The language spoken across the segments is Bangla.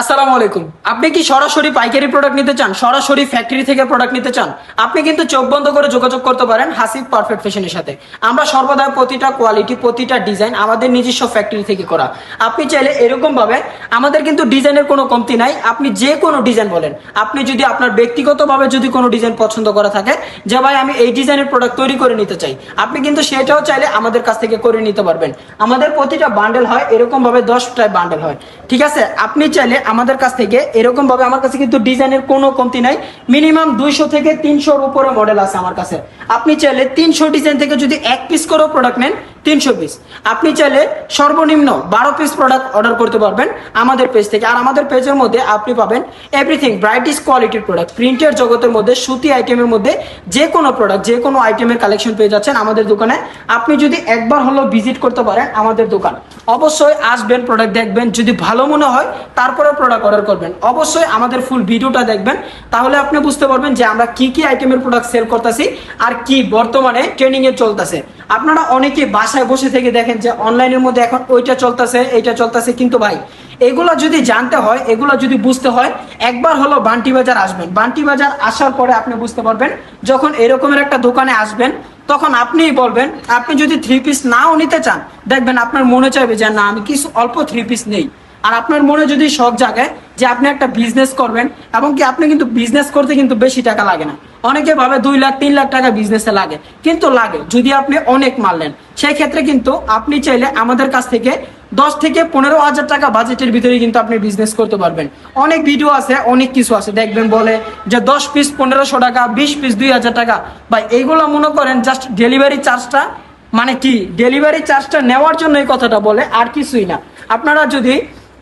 আসসালামু আলাইকুম। আপনি কি সরাসরি পাইকারি প্রোডাক্ট নিতে চান? সরাসরি ফ্যাক্টরি থেকে প্রোডাক্ট নিতে চান? আপনি কিন্তু চোখ বন্ধ করে যোগাযোগ করতে পারেন হাসিব পারফেক্ট ফ্যাশনের সাথে। আমরা সর্বদা প্রতিটা কোয়ালিটি প্রতিটা ডিজাইন আমাদের নিজস্ব ফ্যাক্টরি থেকে করা। আপনি চাইলে এরকম ভাবে আমাদের কিন্তু ডিজাইনের কোনো কমতি নাই। আপনি যে কোনো ডিজাইন বলেন। আপনি যদি আপনার ব্যক্তিগতভাবে যদি কোনো ডিজাইন পছন্দ করা থাকে, যে ভাই আমি এই ডিজাইনের প্রোডাক্ট তৈরি করে নিতে চাই, আপনি কিন্তু সেটাও চাইলে আমাদের কাছ থেকে করে নিতে পারবেন। আমাদের প্রতিটা বান্ডেল হয় এরকম ভাবে দশটায় বান্ডেল হয়। ঠিক আছে? আপনি চাইলে আমাদের কাছ থেকে এরকম ভাবে আমার কাছে কিন্তু ডিজাইনের কোনো কমতি নাই। মিনিমাম দুইশো থেকে তিনশোর উপরে মডেল আছে আমার কাছে। আপনি চাইলে তিনশো ডিজাইন থেকে যদি এক পিস করেও প্রোডাক্ট নেন তিনশো পিস আপনি চাইলে সর্বনিম্ন বারো পিস প্রোডাক্ট অর্ডার করতে পারবেন আমাদের পেজ থেকে। আর আমাদের পেজের মধ্যে আপনি পাবেন এভরিথিং ব্রাইটিস কোয়ালিটির প্রোডাক্ট প্রিন্টের জগতের মধ্যে, সুতি আইটেমের মধ্যে যে কোনো প্রোডাক্ট যে কোনো আইটেমের কালেকশন পেয়ে যাচ্ছেন আমাদের দোকানে। আপনি যদি একবার হলেও ভিজিট করতে পারেন আমাদের দোকান। অবশ্যই আসবেন প্রোডাক্ট দেখবেন। যদি ভালো মনে হয় তারপরে প্রোডাক্ট অর্ডার করবেন। অবশ্যই আমাদের ফুল ভিডিওটা দেখবেন। তাহলে আপনি বুঝতে পারবেন যে আমরা কি কি আইটেমের প্রোডাক্ট সেল করতেছি আর কি বর্তমানে ট্রেনিংয়ে চলতেছে। আপনারা অনেকে বাসায় বসে থেকে দেখেন যে অনলাইনের মধ্যে এখন ওইটা চলতেছে, এইটা চলতেছে। কিন্তু ভাই, এগুলো যদি জানতে হয়, এগুলো যদি বুঝতে হয়, একবার হলো বান্টি বাজার আসবেন। বান্টি বাজার আসার পরে আপনি বুঝতে পারবেন, যখন এরকমের একটা দোকানে আসবেন, তখন আপনিই বলবেন, আপনি যদি থ্রি পিস নাও নিতে চান, দেখবেন আপনার মনে চাইবে যে, না, আমি কিছু অল্প থ্রি পিস নেই। আর আপনার মনে যদি শখ জাগে যে, আপনি একটা বিজনেস করবেন, এবং কি আপনি কিন্তু বিজনেস করতে কিন্তু বেশি টাকা লাগে না। অনেকে ভাবে দুই লাখ, তিন লাখ টাকা বিজনেসে লাগে। কিন্তু লাগে, যদি আপনি অনেক মাল নেন। সেই ক্ষেত্রে কিন্তু আপনি চাইলে আমাদের কাছ থেকে দশ থেকে পনেরো হাজার টাকা বাজেটের ভিতরে কিন্তু আপনি বিজনেস করতে পারবেন। অনেক ভিডিও আছে, অনেক কিছু আছে। দেখবেন বলে যে দশ পিস পনেরোশো টাকা, বিশ পিস দুই হাজার টাকা। বা এইগুলো মনে করেন জাস্ট ডেলিভারি চার্জটা মানে কি? ডেলিভারি চার্জটা নেওয়ার জন্য এই কথাটা বলে আর কিছুই না। আপনারা যদি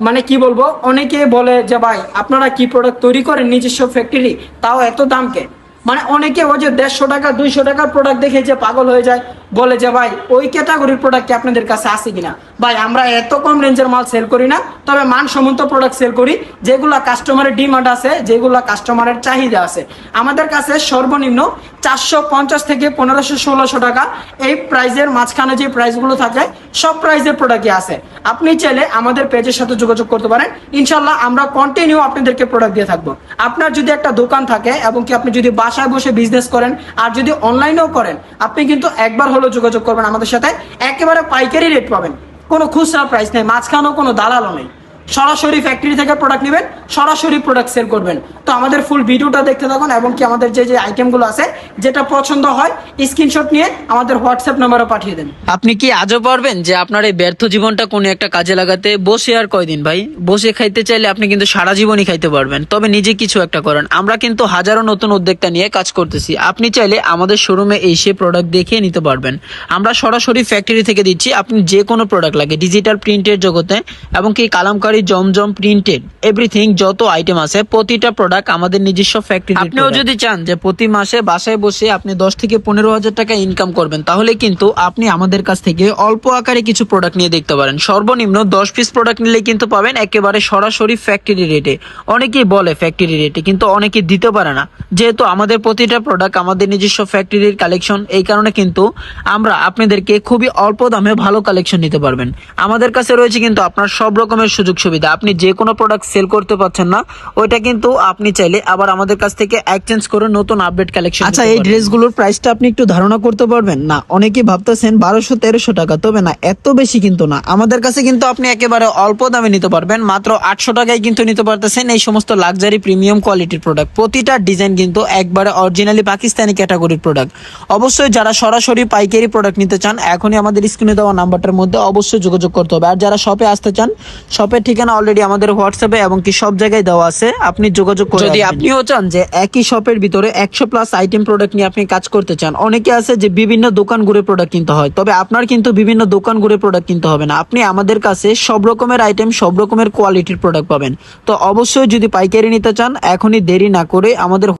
মানে কি বলব, অনেকে বলে যে ভাই, আপনারা কি প্রোডাক্ট তৈরি করেন নিজস্ব ফ্যাক্টরি তাও এত দামকে। মানে অনেকে ওই যে দেড়শো টাকা দুইশো টাকার প্রোডাক্ট দেখে যে পাগল হয়ে যায়। বলে যে, ভাই, ওই ক্যাটাগরির প্রোডাক্ট কি আপনাদের কাছে আছে কিনা? ভাই, আমরা এত কম রেঞ্জের মাল সেল করি না, তবে মানসম্মত প্রোডাক্ট সেল করি, যেগুলো কাস্টমারের ডিমান্ড আছে, যেগুলো কাস্টমারের চাহিদা আছে। আমাদের কাছে সর্বনিম্ন চারশো পঞ্চাশ থেকে পনেরোশো ষোলোশো টাকা এই প্রাইজের মাঝখানে যে প্রাইসগুলো থাকে, সব প্রাইজের প্রোডাক্টই আছে। আপনি চাইলে আমাদের পেজের সাথে যোগাযোগ করতে পারেন। ইনশাল্লাহ আমরা কন্টিনিউ আপনাদেরকে প্রোডাক্ট দিয়ে থাকব। আপনার যদি একটা দোকান থাকে এবং কি আপনি যদি বাসায় বসে বিজনেস করেন, আর যদি অনলাইনেও করেন, আপনি কিন্তু একবার হলেও যোগাযোগ করবেন আমাদের সাথে। একেবারে পাইকারি রেট পাবেন। কোনো খুচরা প্রাইস নেই, মাঝখানেও কোনো দালালও নেই। সরাসরি ফ্যাক্টরি থেকে প্রোডাক্ট নেবেন। সরাসরি প্রোডাক্ট সেল করবেন। তো আমাদের ফুল ভিডিওটা দেখতে থাকুন এবং কি আমাদের যে যে আইটেমগুলো আছে, যেটা পছন্দ হয় স্ক্রিনশট নিয়ে আমাদের হোয়াটসঅ্যাপ নাম্বারে পাঠিয়ে দেন। আপনি কি আজও পারবেন যে আপনার এই ব্যর্থ জীবনটা কোনো একটা কাজে লাগাতে? বসে আর কয়দিন ভাই? বসে খাইতে চাইলে আপনি কিন্তু সারা জীবনই খাইতে পারবেন। তবে নিজে কিছু একটা করেন। আমরা কিন্তু হাজারো নতুন উদ্যোক্তা নিয়ে কাজ করতেছি। আপনি চাইলে আমাদের শোরুমে এসে প্রোডাক্ট দেখিয়ে নিতে পারবেন। আমরা সরাসরি ফ্যাক্টরি থেকে দিচ্ছি। আপনি যে কোনো প্রোডাক্ট লাগে ডিজিটাল প্রিন্টের জগতে এবং কি কালামকারী, জমজম প্রিন্টেড এভরিথিং যত আইটেম আছে প্রতিটা প্রোডাক্ট আমাদের নিজস্ব ফ্যাক্টরি আপনিও যদি চান যে প্রতি মাসে বাসায় বসে আপনি দশ থেকে পনেরো হাজার টাকা ইনকাম করবেন তাহলে কিন্তু আপনি আমাদের কাছ থেকে অল্প আকারে কিছু প্রোডাক্ট নিয়ে দেখতে পারেন। সর্বনিম্ন দশ পিস প্রোডাক্ট নিলে কিন্তু পাবেন একেবারে সরাসরি ফ্যাক্টরি রেটে অনেকেই বলে ফ্যাক্টরি রেটে কিন্তু অনেকে দিতে পারে না। যেহেতু আমাদের প্রতিটা প্রোডাক্ট আমাদের নিজস্ব ফ্যাক্টরির কালেকশন এই কারণে কিন্তু আমরা আপনাদেরকে খুবই অল্প দামে ভালো কালেকশন নিতে পারবেন। আমাদের কাছে রয়েছে কিন্তু আপনার সব রকমের সুযোগ সুবিধা। আপনি যে কোনো প্রোডাক্ট সেল করতে পারছেন না ওইটা কিন্তু আপনি চাইলে আবার আমাদের কাছ থেকে এক্সচেঞ্জ করে নতুন আপডেট কালেকশন আচ্ছা এই ড্রেসগুলোর প্রাইসটা আপনি একটু ধারণা করতে পারবেন? না অনেকেই ভাবতেছেন বারোশো তেরোশো টাকা তবে না এত বেশি কিন্তু না। আমাদের কাছে কিন্তু আপনি একেবারে অল্প দামে নিতে পারবেন মাত্র আটশো টাকায় কিন্তু নিতে পারতেছেন এই সমস্ত লাক্সারি প্রিমিয়াম কোয়ালিটির প্রোডাক্ট প্রতিটা ডিজাইন কিন্তু একবারে অরিজিনালি পাকিস্তানি ক্যাটাগরির প্রোডাক্ট অবশ্যই যারা সরাসরি পাইকারি প্রোডাক্ট নিতে চান এখনই আমাদের স্ক্রিনে দেওয়া নাম্বারটার মধ্যে অবশ্যই যোগাযোগ করতে হবে। আর যারা শপে আসতে চান শপের ঠিকানা অলরেডি আমাদের হোয়াটসঅ্যাপে এবং কি সব জায়গায় দেওয়া আছে আপনি যোগাযোগ করে যদি আপনিও চান যে একই শপের ভিতরে একশো প্লাস আইটেম প্রোডাক্ট নিয়ে আপনি কাজ করতে চান অনেকে আছে যে বিভিন্ন দোকান ঘুরে প্রোডাক্ট কিনতে হয় তবে আপনার কিন্তু বিভিন্ন দোকান ঘুরে প্রোডাক্ট কিনতে হবে না। আপনি আমাদের কাছে সব রকমের আইটেম সব রকমের কোয়ালিটির প্রোডাক্ট পাবেন। তো অবশ্যই যদি পাইকারি নিতে চান এখনই দেরি না করে আমাদের